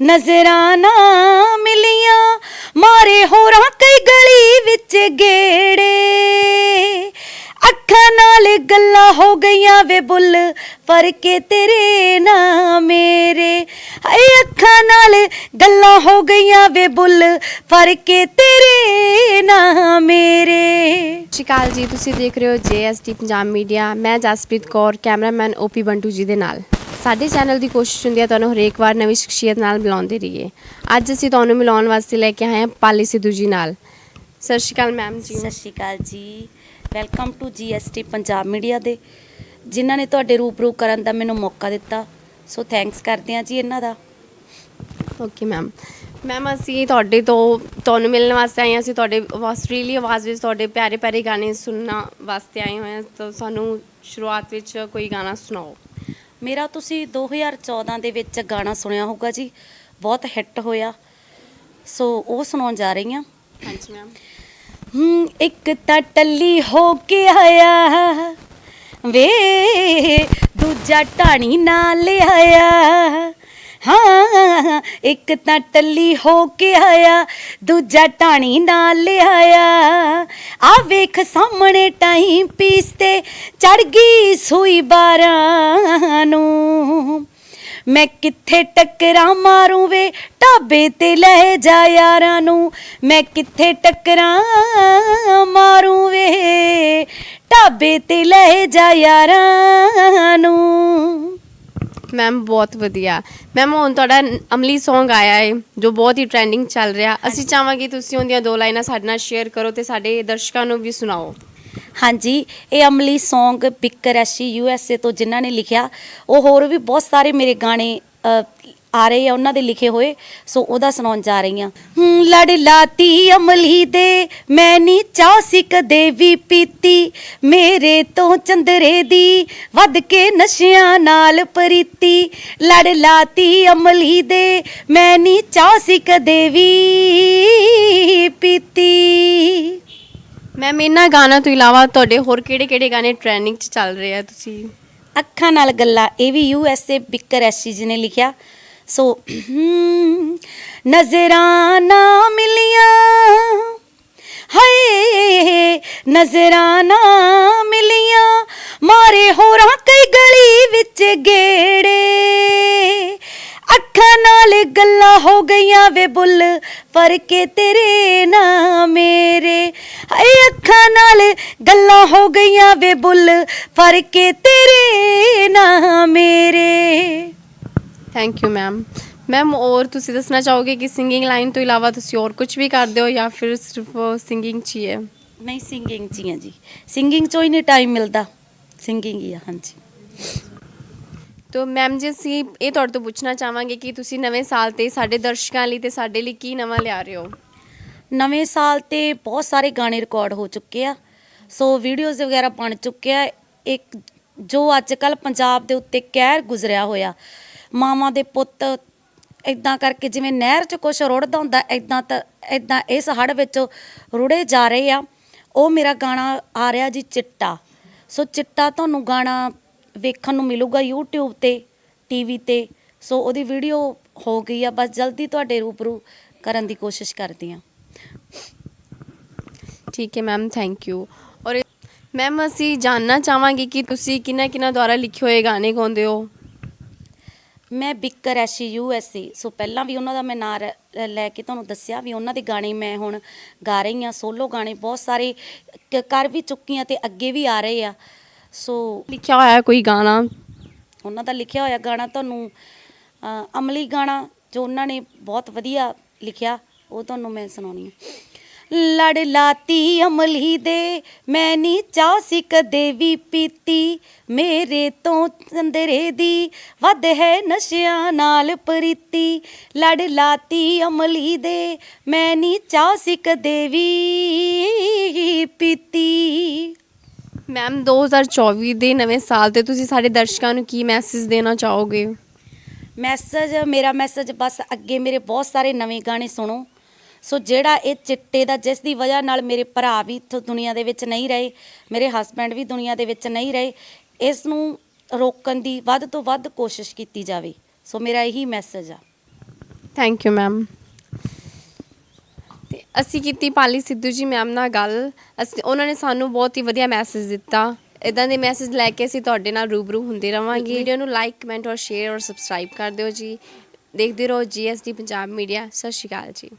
ਨਜ਼ਰਾਂ ਮਿਲੀਆਂ, ਮਾਰੇ ਹੋਰਾਂ ਕਈ ਗਲੀ ਵਿੱਚ ਗੇੜੇ। ਅੱਖਾਂ ਨਾਲ ਗੱਲਾਂ ਹੋ ਗਈਆਂ ਵੇ ਬੁੱਲ ਪਰ ਤੇਰੇ ਨਾ ਮੇਰੇ। ਹਾਏ, ਅੱਖਾਂ ਨਾਲ ਗੱਲਾਂ ਹੋ ਗਈਆਂ ਵੇ ਬੁੱਲ ਪਰ ਤੇਰੇ ਨਾ ਮੇਰੇ। ਸਤਿ ਸ਼੍ਰੀ ਅਕਾਲ ਜੀ, ਤੁਸੀਂ ਦੇਖ ਰਹੇ ਹੋ ਜੇਐਸਟੀ ਪੰਜਾਬ ਮੀਡੀਆ। ਮੈਂ ਜਸਪ੍ਰੀਤ ਕੌਰ, ਕੈਮਰਾਮੈਨ ਓਪੀ ਬੰਟੂ ਜੀ ਦੇ ਨਾਲ। ਸਾਡੇ ਚੈਨਲ ਦੀ ਕੋਸ਼ਿਸ਼ ਹੁੰਦੀ ਹੈ ਤੁਹਾਨੂੰ ਹਰੇਕ ਵਾਰ ਨਵੀਂ ਸ਼ਖਸੀਅਤ ਨਾਲ ਮਿਲਾਉਂਦੇ ਰਹੀਏ। ਅੱਜ ਅਸੀਂ ਤੁਹਾਨੂੰ ਮਿਲਾਉਣ ਵਾਸਤੇ ਲੈ ਕੇ ਆਏ ਹਾਂ ਪਾਲੀ ਸਿੱਧੂ ਜੀ ਨਾਲ। ਸਤਿ ਸ਼੍ਰੀ ਅਕਾਲ ਮੈਮ ਜੀ। ਸਤਿ ਸ਼੍ਰੀ ਅਕਾਲ ਜੀ। Welcome to GST Punjab media ਦੇ। ਜਿਨ੍ਹਾਂ ਨੇ ਤੁਹਾਡੇ ਰੂਬਰੂ ਕਰਨ ਦਾ ਮੈਨੂੰ ਮੌਕਾ ਦਿੱਤਾ। ਸੋ ਥੈਂਕਸ ਕਰਦੇ ਹਾਂ ਜੀ ਇਹਨਾਂ ਦਾ। ਓਕੇ ਮੈਮ ਮੈਮ ਅਸੀਂ ਤੁਹਾਡੇ ਤੋਂ ਤੁਹਾਨੂੰ ਮਿਲਣ ਵਾਸਤੇ ਆਏ ਹਾਂ। ਅਸੀਂ ਤੁਹਾਡੇ ਆਸਟ੍ਰੇਲੀ ਆਵਾਜ਼ ਵਿੱਚ ਤੁਹਾਡੇ ਪਿਆਰੇ ਪਿਆਰੇ ਗਾਣੇ ਸੁਣਨਾ ਵਾਸਤੇ ਆਏ ਹੋਏ ਹਾਂ। ਤਾਂ ਸਾਨੂੰ ਸ਼ੁਰੂਆਤ ਵਿੱਚ ਕੋਈ ਗਾਣਾ ਸੁਣਾਓ। ਮੇਰਾ ਤੁਸੀਂ 2014 ਦੇ ਵਿੱਚ ਗਾਣਾ ਸੁਣਿਆ ਹੋਊਗਾ ਜੀ। ਬਹੁਤ ਹਿੱਟ ਹੋਇਆ। ਸੋ ਉਹ ਸੁਣਾਉਣ ਜਾ ਰਹੀ ਹਾਂ। ਹਾਂਜੀ ਮੈਮ ਹੂੰ ਇੱਕ ਤਾਂ ਟੱਲੀ ਹੋ ਕੇ ਆਇਆ। ਵੇ ਦੂਜਾ ਢਾਣੀ ਨਾਲ ਆਇਆ ਹਾਂ ਇੱਕ ਤਾਂ ਟੱਲੀ ਹੋ ਕੇ ਆਇਆ। ਦੂਜਾ ਢਾਣੀ ਨਾਲ ਆਇਆ ਆ ਵੇਖ ਸਾਹਮਣੇ ਟਾਈਮ ਪੀਸ ਤੇ ਚੜ ਗਈ ਸੂਈ ਬਾਰਾਂ। ਨੂੰ। ਮੈਂ ਕਿੱਥੇ ਟੱਕਰਾਂ ਮਾਰੂ ਵੇ? ਢਾਬੇ ਤੇ ਲੈ ਜਾ ਯਾਰਾਂ ਨੂੰ। ਮੈਂ ਕਿੱਥੇ ਟੱਕਰਾਂ ਮਾਰੂ ਵੇ? ਢਾਬੇ ਤੇ ਲੈ ਜਾ ਯਾਰਾਂ ਨੂੰ। ਮੈਮ ਬਹੁਤ ਵਧੀਆ। ਮੈਮ ਹੁਣ ਤੁਹਾਡਾ ਅਮਲੀ Song ਆਇਆ ਹੈ ਜੋ ਬਹੁਤ ਹੀ ਟ੍ਰੈਂਡਿੰਗ ਚੱਲ ਰਿਹਾ। ਅਸੀਂ ਚਾਹਾਂਗੇ ਤੁਸੀਂ ਉਹਦੀਆਂ ਦੋ ਲਾਈਨਾਂ ਸਾਡੇ ਨਾਲ ਸ਼ੇਅਰ ਕਰੋ ਤੇ ਸਾਡੇ ਦਰਸ਼ਕਾਂ ਨੂੰ ਵੀ ਸੁਣਾਓ। ਹਾਂਜੀ ਇਹ Amli Song Bikkar Ashi U S A ਤੋਂ ਜਿਨ੍ਹਾਂ ਨੇ ਲਿਖਿਆ ਉਹ ਹੋਰ ਵੀ ਬਹੁਤ ਸਾਰੇ ਮੇਰੇ ਗਾਣੇ ਅ, ਆ ਰਹੇ ਆ ਉਹਨਾਂ ਦੇ ਲਿਖੇ ਹੋਏ ਸੋ ਉਹਦਾ ਸੁਣਾਉਣ ਜਾ ਰਹੀ ਹਾਂ। ਹੂੰ, ਲੜ ਲਾਤੀ ਅਮਲੀ ਦੇ ਮੈਂ ਨੀ ਚਾਹ ਸੀ ਕਦੇ ਵੀ ਪੀਤੀ ਮੇਰੇ ਤੋਂ ਚੰਦਰੇ ਦੀ ਵੱਧ ਕੇ ਨਸ਼ਿਆਂ ਨਾਲ ਪ੍ਰੀਤੀ। ਲੜ ਲਾਤੀ ਅਮਲੀ ਦੇ ਮੈਂ ਨੀ ਚਾਹ ਸੀ ਕਦੇ ਵੀ ਪੀਤੀ। ਮੈਮ ਇਹਨਾਂ ਗਾਣਾ ਤੋਂ ਇਲਾਵਾ ਤੁਹਾਡੇ ਹੋਰ ਕਿਹੜੇ-ਕਿਹੜੇ ਗਾਣੇ ਟ੍ਰੈਂਡਿੰਗ 'ਚ ਚੱਲ ਰਹੇ ਆ ਤੁਸੀਂ? ਅੱਖਾਂ ਨਾਲ ਗੱਲਾਂ, ਇਹ ਵੀ U S A Bikkar Eshi ji ਨੇ ਲਿਖਿਆ। ਸੋ ਨਜ਼ਰਾਂ ਨਾ ਮਿਲੀਆਂ। ਹਾਏ, ਨਜ਼ਰਾਂ ਨਾ ਮਿਲੀਆਂ। ਮਾਰੇ ਹੋਰਾਂ ਕਈ ਗਲੀ ਵਿੱਚ ਗੇੜੇ। ਅੱਖਾਂ ਨਾਲ ਗੱਲਾਂ ਹੋ ਗਈਆਂ ਵੇ ਬੁੱਲ ਪਰ ਕੇ ਤੇਰੇ ਨਾ ਮੇਰੇ? ਹਾਏ ਅੱਖਾਂ ਨਾਲ ਗੱਲਾਂ ਹੋ ਗਈਆਂ ਵੇ ਬੁੱਲ ਪਰ ਕੇ ਤੇਰੇ ਨਾ ਮੇਰੇ? ਥੈਂਕ ਯੂ ਮੈਮ ਮੈਮ ਔਰ ਤੁਸੀਂ ਦੱਸਣਾ ਚਾਹੋਗੇ ਕਿ ਸਿੰਗਿੰਗ ਲਾਈਨ ਤੋਂ ਇਲਾਵਾ ਤੁਸੀਂ ਹੋਰ ਕੁਝ ਵੀ ਕਰਦੇ ਹੋ ਜਾਂ ਫਿਰ ਸਿਰਫ ਸਿੰਗਿੰਗ 'ਚ ਹੀ ਹੈ? ਨਹੀਂ ਸਿੰਗਿੰਗ ਚ ਹੀ ਹਾਂ ਜੀ। ਸਿੰਗਿੰਗ ਚੋਂ ਹੀ ਨਹੀਂ ਟਾਈਮ ਮਿਲਦਾ। ਸਿੰਗਿੰਗ ਹੀ ਆ ਹਾਂਜੀ। ਤੋ ਮੈਮ ਜੀ, ਅਸੀਂ ਇਹ ਤੁਹਾਡੇ ਤੋਂ ਪੁੱਛਣਾ ਚਾਹਾਂਗੇ ਕਿ ਤੁਸੀਂ ਨਵੇਂ ਸਾਲ ਤੇ ਸਾਡੇ ਦਰਸ਼ਕਾਂ ਲਈ ਤੇ ਸਾਡੇ ਲਈ ਕੀ ਨਵਾਂ ਲਿਆ ਰਹੇ ਹੋ? ਨਵੇਂ ਸਾਲ ਤੇ ਬਹੁਤ ਸਾਰੇ ਗਾਣੇ ਰਿਕਾਰਡ ਹੋ ਚੁੱਕੇ ਆ। ਸੋ ਵੀਡੀਓਜ਼ ਵਗੈਰਾ ਬਣ ਚੁੱਕੇ ਆ। ਇੱਕ ਜੋ ਅੱਜ ਕੱਲ ਪੰਜਾਬ ਦੇ ਉੱਤੇ ਕਹਿਰ ਗੁਜ਼ਰਿਆ ਹੋਇਆ। ਮਾਵਾਂ ਦੇ ਪੁੱਤ ਇਦਾਂ ਕਰਕੇ ਜਿਵੇਂ ਨਹਿਰ 'ਚ ਕੁਛ ਰੁੜਦਾ ਹੁੰਦਾ ਇਦਾਂ ਤਾਂ ਇਦਾਂ ਇਸ ਹੜ ਵਿੱਚ ਰੁੜੇ ਜਾ ਰਹੇ ਆ। ਉਹ ਮੇਰਾ ਗਾਣਾ ਆ ਰਿਹਾ ਜੀ, ਚਿੱਟਾ। ਸੋ ਚਿੱਟਾ ਤੁਹਾਨੂੰ ਗਾਣਾ ਵੇਖਣ ਨੂੰ ਮਿਲੂਗਾ YouTube ਤੇ ਟੀਵੀ ਤੇ। ਸੋ ਉਹਦੀ ਵੀਡੀਓ ਹੋ ਗਈ ਆ ਬਸ ਜਲਦੀ ਤੁਹਾਡੇ ਰੂਬਰੂ ਕਰਨ ਦੀ ਕੋਸ਼ਿਸ਼ ਕਰਦੀ ਆ। ਠੀਕ ਹੈ ਮੈਮ ਥੈਂਕ ਯੂ ਔਰ ਮੈਮ ਅਸੀਂ ਜਾਨਣਾ ਚਾਹਾਂਗੇ ਕਿ ਤੁਸੀਂ ਕਿਹਨਾਂ ਕਿਹਨਾਂ ਦੁਆਰਾ ਲਿਖੇ ਹੋਏ ਗਾਣੇ ਗਾਉਂਦੇ ਹੋ? ਮੈਂ Bikkar Eshi U S A. So ਪਹਿਲਾਂ ਵੀ ਉਹਨਾਂ ਦਾ ਮੈਂ ਨਾਂ ਲੈ ਕੇ ਤੁਹਾਨੂੰ ਦੱਸਿਆ ਵੀ ਉਹਨਾਂ ਦੇ ਗਾਣੇ ਮੈਂ ਹੁਣ ਗਾ ਰਹੀ ਹਾਂ ਸੋਲੋ ਗਾਣੇ ਬਹੁਤ ਸਾਰੇ ਕਰ ਵੀ ਚੁੱਕੀ ਹਾਂ ਤੇ ਅੱਗੇ ਵੀ ਆ ਰਹੇ ਆ। ਸੋ ਲਿਖਿਆ ਹੋਇਆ ਕੋਈ ਗਾਣਾ? ਉਹਨਾਂ ਦਾ ਲਿਖਿਆ ਹੋਇਆ ਗਾਣਾ ਤੁਹਾਨੂੰ ਅ, ਅਮਲੀ ਗਾਣਾ ਜੋ ਉਹਨਾਂ ਨੇ ਬਹੁਤ ਵਧੀਆ ਲਿਖਿਆ ਉਹ ਤੁਹਾਨੂੰ ਮੈਂ ਸੁਣਾਉਣੀ ਹੈ ਲੜ ਲਾਤੀ ਅਮਲੀ ਦੇ ਮੈਂ ਨੀ ਚਾਹ ਸੀ ਕਦੇ ਵੀ ਪੀਤੀ ਮੇਰੇ ਤੋਂ ਚੰਦਰੇ ਦੀ ਵੱਧ ਹੈ ਨਸ਼ਿਆਂ ਨਾਲ ਪ੍ਰੀਤੀ। ਲੜ ਲਾਤੀ ਅਮਲੀ ਦੇ ਮੈਂ ਨੀ ਚਾਹ ਸੀ ਕਦੇ ਵੀ ਪੀਤੀ। ਮੈਮ 2024 ਦੇ ਨਵੇਂ ਸਾਲ ਤੇ ਤੁਸੀਂ ਸਾਡੇ ਦਰਸ਼ਕਾਂ ਨੂੰ ਕੀ ਮੈਸੇਜ ਦੇਣਾ ਚਾਹੋਗੇ? ਮੈਸੇਜ ਮੇਰਾ ਮੈਸੇਜ ਬਸ ਅੱਗੇ ਮੇਰੇ ਬਹੁਤ ਸਾਰੇ ਨਵੇਂ ਗਾਣੇ ਸੁਣੋ। ਸੋ ਜਿਹੜਾ ਇਹ ਚਿੱਟੇ ਦਾ ਜਿਸ ਦੀ ਵਜ੍ਹਾ ਨਾਲ ਮੇਰੇ ਭਰਾ ਵੀ ਇੱਥੋਂ ਦੁਨੀਆ ਦੇ ਵਿੱਚ ਨਹੀਂ ਰਹੇ ਮੇਰੇ ਹਸਬੰਡ ਵੀ ਦੁਨੀਆ ਦੇ ਵਿੱਚ ਨਹੀਂ ਰਹੇ ਇਸ ਨੂੰ ਰੋਕਣ ਦੀ ਵੱਧ ਤੋਂ ਵੱਧ ਕੋਸ਼ਿਸ਼ ਕੀਤੀ ਜਾਵੇ। ਸੋ ਮੇਰਾ ਇਹੀ ਮੈਸੇਜ ਆ। ਥੈਂਕ ਯੂ ਮੈਮ ਅਸੀਂ ਕੀਤੀ ਪਾਲੀ ਸਿੱਧੂ ਜੀ ਮੈਮ ਨਾਲ ਗੱਲ। ਅਸੀਂ ਉਹਨਾਂ ਨੇ ਸਾਨੂੰ ਬਹੁਤ ਹੀ ਵਧੀਆ ਮੈਸੇਜ ਦਿੱਤਾ। ਇਦਾਂ ਦੇ ਮੈਸੇਜ ਲੈ ਕੇ ਅਸੀਂ ਤੁਹਾਡੇ ਨਾਲ ਰੂਬਰੂ ਹੁੰਦੇ ਰਵਾਂਗੇ। ਵੀਡੀਓ ਨੂੰ ਲਾਈਕ ਕਮੈਂਟ ਔਰ ਸ਼ੇਅਰ ਔਰ ਸਬਸਕ੍ਰਾਈਬ ਕਰ ਦਿਓ ਜੀ। ਦੇਖਦੇ ਰਹੋ ਜੀਐਸਡੀ ਪੰਜਾਬ ਮੀਡੀਆ ਸਤਿ ਸ਼੍ਰੀ ਅਕਾਲ ਜੀ।